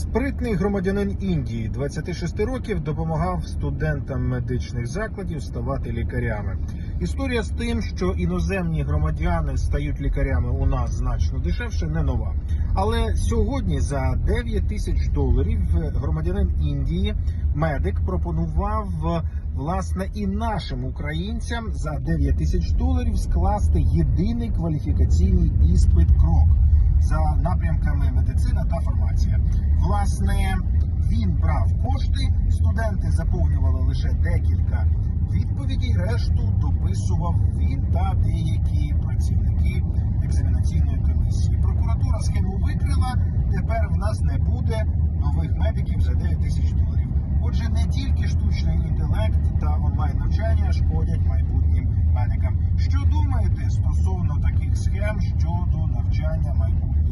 Спритний громадянин Індії 26 років допомагав студентам медичних закладів ставати лікарями. Історія з тим, що іноземні громадяни стають лікарями у нас значно дешевше, не нова. Але сьогодні за 9 тисяч доларів громадянин Індії, медик, пропонував власне і нашим українцям за 9 тисяч доларів скласти єдиний кваліфікаційний іспит крок за напрямками медицина та фармація. Власне, він брав кошти, студенти заповнювали лише декілька відповідей, решту дописував він та деякі працівники екзаменаційної комісії. Прокуратура схему викрила. Тепер в нас не буде нових медиків за 9 тисяч доларів. Отже, не тільки штучний інтелект та онлайн навчання шкодять майбутнім медикам. Що думаєте стосовно таких схем щодо навчання майбутніх